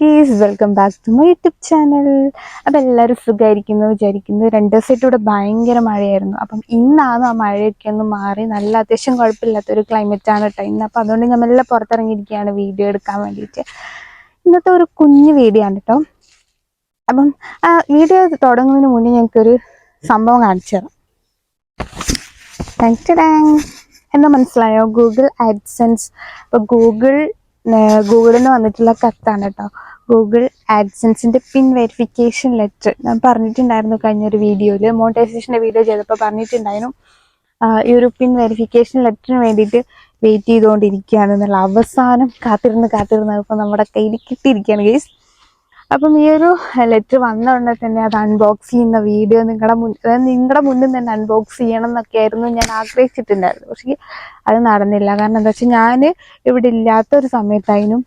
Guys welcome back to my YouTube channel. അപ്പം എല്ലാവരും സുഖമായിരിക്കുന്നു വിചാരിക്കുന്നു രണ്ട് ദിവസമായിട്ട് ഇവിടെ ഭയങ്കര മഴയായിരുന്നു. അപ്പം ഇന്നാണ് ആ മഴയൊക്കെ ഒന്ന് മാറി നല്ല അത്യാവശ്യം ക്ലൈമറ്റ് ആണ് കേട്ടോ ഇന്ന്. അപ്പം അതുകൊണ്ട് ഞാൻ മെല്ലെ പുറത്തിറങ്ങിയിരിക്കുകയാണ് വീഡിയോ എടുക്കാൻ വേണ്ടിയിട്ട്. ഇന്നത്തെ ഒരു കുഞ്ഞു വീഡിയോ ആണ് കേട്ടോ അപ്പം ആ വീഡിയോ തുടങ്ങുന്നതിന് മുന്നേ ഞങ്ങൾക്കൊരു സംഭവം കാണിച്ചു തരാം. താങ്ക് ടാങ് എന്താ മനസ്സിലായോ? Google AdSense. ഇപ്പോൾ ഗൂഗിൾ ഗൂഗിളിൽ നിന്ന് വന്നിട്ടുള്ള കത്താണ് കേട്ടോ ഗൂഗിൾ ആഡ്സൻസിന്റെ പിൻ വെരിഫിക്കേഷൻ ലെറ്റർ. ഞാൻ പറഞ്ഞിട്ടുണ്ടായിരുന്നു കഴിഞ്ഞൊരു വീഡിയോയിൽ മോണിറ്റൈസേഷന്റെ വീഡിയോ ചെയ്തപ്പോൾ പറഞ്ഞിട്ടുണ്ടായിരുന്നു. ഈ ഒരു പിൻ വെരിഫിക്കേഷൻ ലെറ്ററിന് വേണ്ടിയിട്ട് വെയിറ്റ് ചെയ്തുകൊണ്ടിരിക്കുകയാണ് എന്നുള്ള അവസാനം കാത്തിരുന്ന് കാത്തിരുന്ന് ഇപ്പോൾ നമ്മുടെ കയ്യിൽ കിട്ടിയിരിക്കുകയാണ് ഗേസ്. അപ്പം ഈ ഒരു ലെറ്റർ വന്നതുകൊണ്ട് തന്നെ അത് അൺബോക്സ് ചെയ്യുന്ന വീഡിയോ നിങ്ങളുടെ മുൻ നിങ്ങളുടെ മുന്നിൽ തന്നെ അൺബോക്സ് ചെയ്യണം എന്നൊക്കെ ആയിരുന്നു ഞാൻ ആഗ്രഹിച്ചിട്ടുണ്ടായിരുന്നു പക്ഷേ അത് നടന്നില്ല. കാരണം എന്താ വെച്ചാൽ ഞാൻ ഇവിടെ ഇല്ലാത്ത ഒരു സമയത്തായിരുന്നു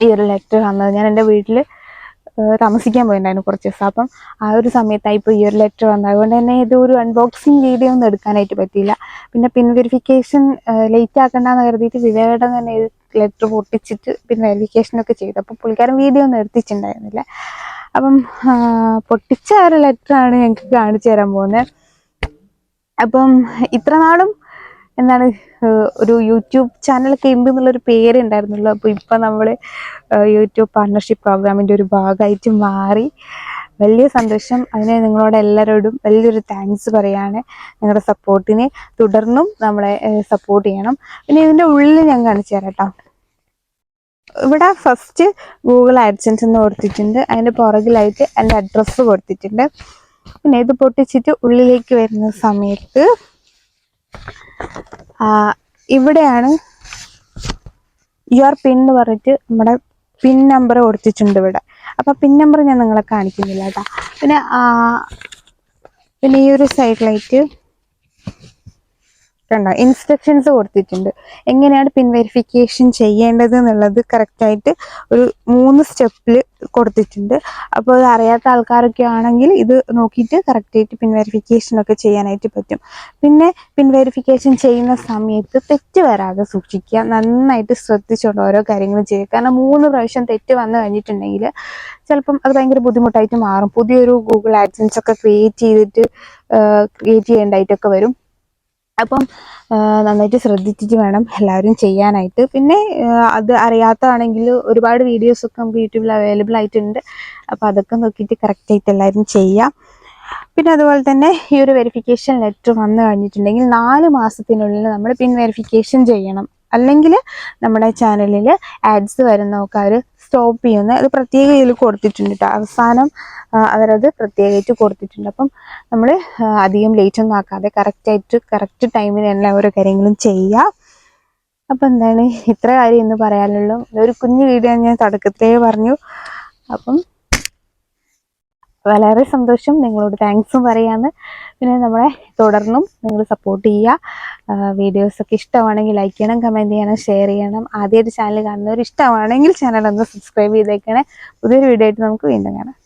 ഈ ഒരു ലെറ്റർ വന്നത് ഞാൻ എന്റെ വീട്ടിൽ താമസിക്കാൻ പോയിട്ടുണ്ടായിരുന്നു കുറച്ച് ദിവസം. അപ്പം ആ ഒരു സമയത്തായി ഇപ്പോൾ ഈ ഒരു ലെറ്റർ വന്നത്. അതുകൊണ്ട് തന്നെ ഇത് ഒരു അൺബോക്സിങ് വീഡിയോ ഒന്നും എടുക്കാനായിട്ട് പറ്റിയില്ല. പിന്നെ പിൻ വെരിഫിക്കേഷൻ ലേറ്റ് ആക്കണ്ടെന്ന് കരുതിയിട്ട് വിവേകയുടെ തന്നെ ലെറ്റർ പൊട്ടിച്ചിട്ട് പിന്നെ വെരിഫിക്കേഷനൊക്കെ ചെയ്തു. അപ്പോൾ പുള്ളിക്കാരൻ വീഡിയോ ഒന്നും എടുത്തിട്ടുണ്ടായിരുന്നില്ല. അപ്പം പൊട്ടിച്ച ഒരു ലെറ്ററാണ് ഞങ്ങൾക്ക് കാണിച്ചു തരാൻ പോകുന്നത്. അപ്പം ഇത്ര നാളും എന്താണ് ഒരു യൂട്യൂബ് ചാനലൊക്കെ ഉണ്ട് എന്നുള്ളൊരു പേര് ഉണ്ടായിരുന്നുള്ളൂ. അപ്പോൾ ഇപ്പം നമ്മൾ യൂട്യൂബ് പാർട്ണർഷിപ്പ് പ്രോഗ്രാമിന്റെ ഒരു ഭാഗമായിട്ട് മാറി. വലിയ സന്തോഷം. അതിന് നിങ്ങളോട് എല്ലാവരോടും വലിയൊരു താങ്ക്സ് പറയാണ്. നിങ്ങളുടെ സപ്പോർട്ടിനെ തുടർന്നും നമ്മളെ സപ്പോർട്ട് ചെയ്യണം. പിന്നെ ഇതിന്റെ ഉള്ളിൽ ഞാൻ കാണിച്ചു തരാം ഇവിടെ ഫസ്റ്റ് ഗൂഗിൾ ആഡ്സൻസ് എന്ന് കൊടുത്തിട്ടുണ്ട്. അതിന്റെ പുറകിലായിട്ട് എന്റെ അഡ്രസ്സ് കൊടുത്തിട്ടുണ്ട്. പിന്നെ ഇത് പൊട്ടിച്ചിട്ട് ഉള്ളിലേക്ക് വരുന്ന സമയത്ത് ഇവിടെയാണ് യുവർ പിൻ എന്ന് പറഞ്ഞിട്ട് നമ്മുടെ പിൻ നമ്പർ കൊടുത്തിട്ടുണ്ട് ഇവിടെ. അപ്പം പിൻ നമ്പർ ഞാൻ നിങ്ങളെ കാണിക്കുന്നില്ല കേട്ടോ. പിന്നെ പിന്നെ ഈ ഒരു സൈഡിലായിട്ട് കണ്ടോ? ഇൻസ്ട്രക്ഷൻസ് കൊടുത്തിട്ടുണ്ട്. എങ്ങനെയാണ് പിൻ വെരിഫിക്കേഷൻ ചെയ്യേണ്ടത് എന്നുള്ളത് കറക്റ്റായിട്ട് ഒരു മൂന്ന് സ്റ്റെപ്പിൽ കൊടുത്തിട്ടുണ്ട്. അപ്പോൾ അത് അറിയാത്ത ആൾക്കാരൊക്കെ ആണെങ്കിൽ ഇത് നോക്കിയിട്ട് കറക്റ്റായിട്ട് പിൻ വെരിഫിക്കേഷൻ ഒക്കെ ചെയ്യാനായിട്ട് പറ്റും. പിന്നെ പിൻ വെരിഫിക്കേഷൻ ചെയ്യുന്ന സമയത്ത് തെറ്റ് വരാതെ സൂക്ഷിക്കുക. നന്നായിട്ട് ശ്രദ്ധിച്ചുകൊണ്ട് ഓരോ കാര്യങ്ങളും ചെയ്യുക. കാരണം മൂന്ന് പ്രാവശ്യം തെറ്റ് വന്നു കഴിഞ്ഞിട്ടുണ്ടെങ്കിൽ ചിലപ്പം അത് ഭയങ്കര ബുദ്ധിമുട്ടായിട്ട് മാറും. പുതിയൊരു ഗൂഗിൾ ആഡ്സൻസ് ഒക്കെ ക്രിയേറ്റ് ചെയ്തിട്ട് ക്രിയേറ്റ് ചെയ്യേണ്ടതായിട്ടൊക്കെ വരും. അപ്പം നന്നായിട്ട് ശ്രദ്ധിച്ചിട്ട് വേണം എല്ലാവരും ചെയ്യാനായിട്ട്. പിന്നെ അത് അറിയാത്തതാണെങ്കിൽ ഒരുപാട് വീഡിയോസൊക്കെ നമുക്ക് യൂട്യൂബിൽ അവൈലബിൾ ആയിട്ടുണ്ട്. അപ്പോൾ അതൊക്കെ നോക്കിയിട്ട് കറക്റ്റായിട്ട് എല്ലാവരും ചെയ്യാം. പിന്നെ അതുപോലെ തന്നെ ഈ ഒരു വെരിഫിക്കേഷൻ ലെറ്റർ വന്നു കഴിഞ്ഞിട്ടുണ്ടെങ്കിൽ നാല് മാസത്തിനുള്ളിൽ നമ്മൾ പിൻ വെരിഫിക്കേഷൻ ചെയ്യണം. അല്ലെങ്കിൽ നമ്മുടെ ചാനലിൽ ആഡ്സ് വരുന്നതൊക്കെ അവർ സ്റ്റോപ്പ് ചെയ്യുന്നത് അത് പ്രത്യേക ഇതിൽ കൊടുത്തിട്ടുണ്ട് കേട്ടോ അവസാനം അവരത് പ്രത്യേകമായിട്ട് കൊടുത്തിട്ടുണ്ട്. അപ്പം നമ്മൾ അധികം ലേറ്റ് ഒന്നും ആക്കാതെ കറക്റ്റായിട്ട് കറക്റ്റ് ടൈമിൽ എല്ലാ ഓരോ കാര്യങ്ങളും ചെയ്യുക അപ്പം എന്താണ്? ഇത്ര കാര്യം ഇന്ന് പറയാനുള്ളൂ. ഒരു കുഞ്ഞു വീഡിയോ ഞാൻ തുടക്കത്തിലേ പറഞ്ഞു. അപ്പം വളരെ സന്തോഷം. നിങ്ങളോട് താങ്ക്സും പറയാന്ന് പിന്നെ നമ്മളെ തുടർന്നും നിങ്ങൾ സപ്പോർട്ട് ചെയ്യുക. വീഡിയോസൊക്കെ ഇഷ്ടമാണെങ്കിൽ ലൈക്ക് ചെയ്യണം കമന്റ് ചെയ്യണം ഷെയർ ചെയ്യണം. ആദ്യമായിട്ട് ചാനൽ കാണുന്നവർ ഇഷ്ടമാണെങ്കിൽ ചാനൽ ഒന്ന് സബ്സ്ക്രൈബ് ചെയ്തേക്കണേ. പുതിയൊരു വീഡിയോ ആയിട്ട് നമുക്ക് വീണ്ടും കാണാം.